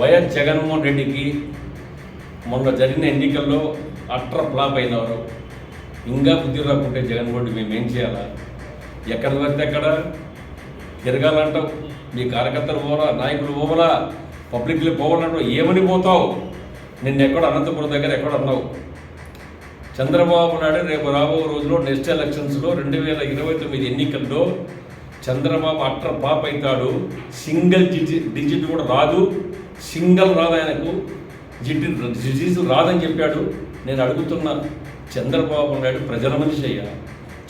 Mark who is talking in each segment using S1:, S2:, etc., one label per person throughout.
S1: YS Jaganmohan రెడ్డికి మొన్న జరిగిన ఎన్నికల్లో అట్ర ఫ్లాప్ అయినారు ఇంకా బుద్ధి రాకుంటే జగన్మోహన్ రెడ్డి మేము ఏం చేయాలా? ఎక్కడ పడితే అక్కడ తిరగాలంటావు. మీ కార్యకర్తలు పోవాలా నాయకులు పోవాలా పబ్లిక్లు పోవాలంటావు ఏమని పోతావు? నిన్న ఎక్కడ అనంతపురం దగ్గర ఎక్కడ అన్నావు. చంద్రబాబు నాయుడు రేపు రాబో రోజులో నెక్స్ట్ ఎలక్షన్స్లో రెండు వేల ఇరవై తొమ్మిది ఎన్నికల్లో చంద్రబాబు అట్ర పాప్ అవుతాడు. సింగిల్ డిజిట్ డిజిట్ కూడా రాదు. సింగల్ రాదు ఆయనకు జిటి డిజీజ్ రాదని చెప్పాడు. నేను అడుగుతున్న చంద్రబాబు నాయుడు ప్రజల మనిషి అయ్యా.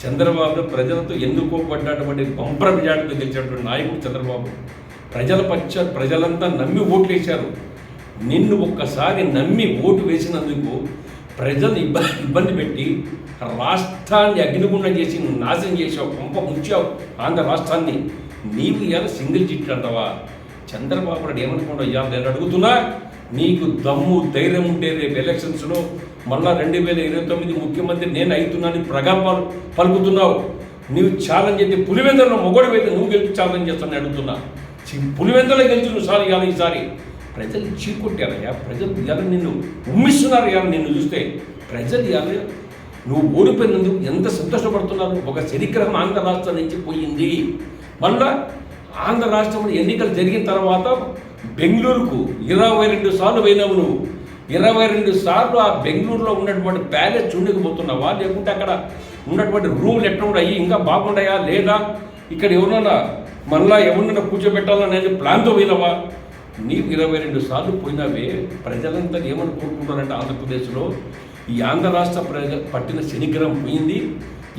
S1: చంద్రబాబు ప్రజలతో ఎన్నుకోబడ్డటువంటి బంపర మెజార్టీతో గెలిచినటువంటి నాయకుడు చంద్రబాబు. ప్రజల పక్ష ప్రజలంతా నమ్మి ఓట్లు వేశారు నిన్ను ఒక్కసారి నమ్మి ఓటు వేసినందుకు ప్రజలు ఇబ్బంది ఇబ్బంది పెట్టి రాష్ట్రాన్ని అగ్నిగుండం చేసి నాశనం చేసావు పంప ముంచావు ఆంధ్ర రాష్ట్రాన్ని. నీవు ఇవాళ సింగిల్ చిట్ అంటావా? చంద్రబాబు నాయుడు ఏమనుకుంటావు అయ్యా నేను అడుగుతున్నా నీకు దమ్ము ధైర్యం ఉంటే రేపు ఎలక్షన్స్లో మళ్ళా రెండు వేల ఇరవై తొమ్మిది ముఖ్యమంత్రి నేను అవుతున్నాను ప్రగల్భాలు పలుకుతున్నావు. నీవు ఛాలెంజ్ అయితే పులివెందులో మొగడు అయితే నువ్వు గెలిచి ఛాలెంజ్ చేస్తానని అడుగుతున్నా. చి- పులివెందులో గెలిచి నువ్వు సారి ఇవాళ ఈసారి. ప్రజలు చీకొట్టారయ్యా ప్రజలు ఇవాళ నిన్ను ఉమ్మిస్తున్నారు ఇవాళ నిన్ను చూస్తే? ప్రజలు ఇవాళ నువ్వు ఓడిపోయినందుకు ఎంత సంతోషపడుతున్నారు? ఒక శనిగ్రహం ఆంధ్ర రాష్ట్రం నుంచి పోయింది. మళ్ళా ఆంధ్ర రాష్ట్రంలో ఎన్నికలు జరిగిన తర్వాత బెంగళూరుకు ఇరవై రెండు సార్లు పోయినావు నువ్వు ఇరవై రెండు సార్లు ఆ బెంగళూరులో ఉన్నటువంటి ప్యాలెస్ చూడకపోతున్నావా లేకుంటే అక్కడ ఉన్నటువంటి రూమ్లు ఎట్లా ఉన్నాయి? ఇంకా బాగుండయా లేదా? ఇక్కడ ఎవరన్నా మళ్ళా ఎవరినైనా కూర్చోబెట్టాలనేది ప్లాన్తో పోయినావా? నీకు ఇరవై రెండు సార్లు పోయినావే. ప్రజలంతా ఏమని కోరుకుంటారంటే ఆంధ్రప్రదేశ్లో ఈ ఆంధ్ర రాష్ట్ర ప్రజ పట్టిన శనిగ్రహం పోయింది.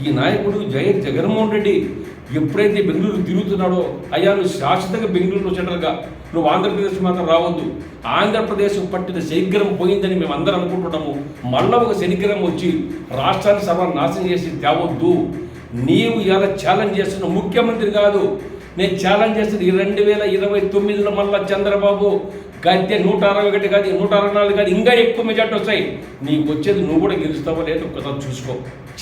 S1: ఈ నాయకుడు జయ జగన్మోహన్ రెడ్డి ఎప్పుడైతే బెంగళూరు తిరుగుతున్నాడో అయ్యా నువ్వు శాశ్వతంగా బెంగళూరులో జనరల్గా నువ్వు ఆంధ్రప్రదేశ్ మాత్రం రావద్దు. ఆంధ్రప్రదేశ్ పట్టిన శనిగ్రహం పోయిందని మేము అందరం అనుకుంటున్నాము మళ్ళా ఒక శనిగ్రహం వచ్చి రాష్ట్రాన్ని సర్వ నాశనం చేసి తేవద్దు. నీవు ఇలా ఛాలెంజ్ చేస్తున్న ముఖ్యమంత్రి కాదు. నేను ఛాలెంజ్ చేస్తుంది రెండు వేల ఇరవై తొమ్మిదిలో మళ్ళా చంద్రబాబు. గద్దె నూట అరవై ఒకటి కాదు నూట అరవై నాలుగు కాదు ఇంకా ఎక్కువ మెజార్టీ వస్తాయి. నీకు వచ్చేది నువ్వు కూడా గెలుస్తావో లేదో ఒకసారి చూసుకో.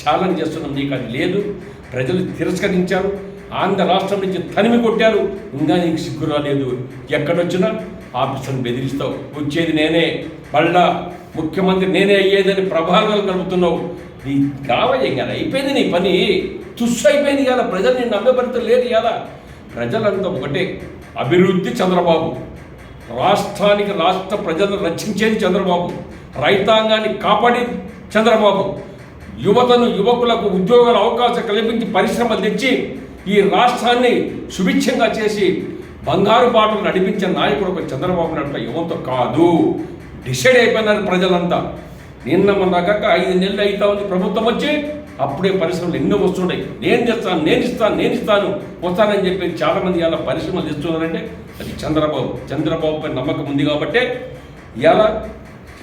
S1: ఛాలెంజ్ చేస్తున్నాం నీకు అది లేదు. ప్రజలు తిరస్కరించారు. ఆంధ్ర రాష్ట్రం నుంచి తనిమి కొట్టారు. ఇంకా నీకు సిగ్గు రాలేదు. ఎక్కడొచ్చినా ఆఫీసులను బెదిరిస్తావు. వచ్చేది నేనే. మళ్ళా ముఖ్యమంత్రి నేనే అయ్యేదని ప్రభావాలు కలుపుతున్నావు. నీ కావయ్య కదా అయిపోయింది నీ పని. తుస్సు అయిపోయింది కదా ప్రజలు నేను నమ్మే పరిస్థితి లేదు కదా ప్రజలంతా ఒకటే. అభివృద్ధి చంద్రబాబు. రాష్ట్రానికి రాష్ట్ర ప్రజలను రక్షించేది చంద్రబాబు. రైతాంగాన్ని కాపాడేది చంద్రబాబు. యువతను యువకులకు ఉద్యోగాల అవకాశం కల్పించి పరిశ్రమలు తెచ్చి ఈ రాష్ట్రాన్ని సుభిక్షంగా చేసి బంగారు బాటలు నడిపించిన నాయకుడు ఒక చంద్రబాబు నాయుడు యువత కాదు. డిసైడ్ అయిపోయినారు ప్రజలంతా. నిన్న మొన్నగాక ఐదు నెలలు అవుతా ఉంది. ప్రభుత్వం వచ్చి అప్పుడే పరిశ్రమలు ఎన్నో వస్తున్నాయి నేను చేస్తాను నేను ఇస్తాను నేను ఇస్తాను వస్తానని చెప్పి చాలామంది మంది పరిశ్రమలు తెస్తున్నారంటే అది చంద్రబాబు. చంద్రబాబు పై నమ్మకం ఉంది కాబట్టే ఇలా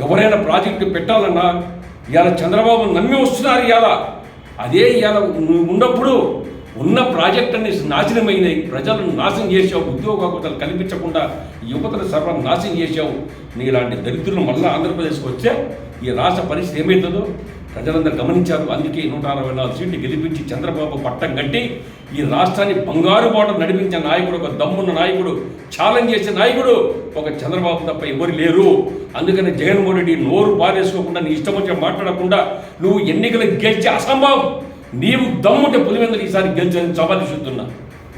S1: ఎవరైనా ప్రాజెక్టు పెట్టాలన్నా ఇవాళ చంద్రబాబు నమ్మి వస్తున్నారు ఇవాళ అదే ఇవాళ ఉన్నప్పుడు ఉన్న ప్రాజెక్ట్ అన్ని నాశనమైనాయి. ప్రజలను నాశనం చేసావు ఉద్యోగ అవకాశాలు కల్పించకుండా యువతను సర్వం నాశనం చేసావు నీలాంటి దరిద్రులు మళ్ళీ ఆంధ్రప్రదేశ్కి వచ్చే ఈ రాష్ట్ర పరిస్థితి ఏమవుతుందో ప్రజలందరూ గమనించారు. అందుకే నూట అరవై నాలుగు సీట్లు గెలిపించి చంద్రబాబు పట్టం కట్టి ఈ రాష్ట్రాన్ని బంగారు బాట నడిపించిన నాయకుడు ఒక దమ్మున్న నాయకుడు ఛాలెంజ్ చేసే నాయకుడు ఒక చంద్రబాబు తప్ప ఎవరు లేరు. అందుకని జగన్మోహన్ రెడ్డి నోరు పారేసుకోకుండా నీ ఇష్టం వచ్చి మాట్లాడకుండా నువ్వు ఎన్నికలు గెలిచి అసంభవం. నీవు దమ్ముంటే పులివెందులు ఈసారి గెలిచని సవాలు చూస్తున్నా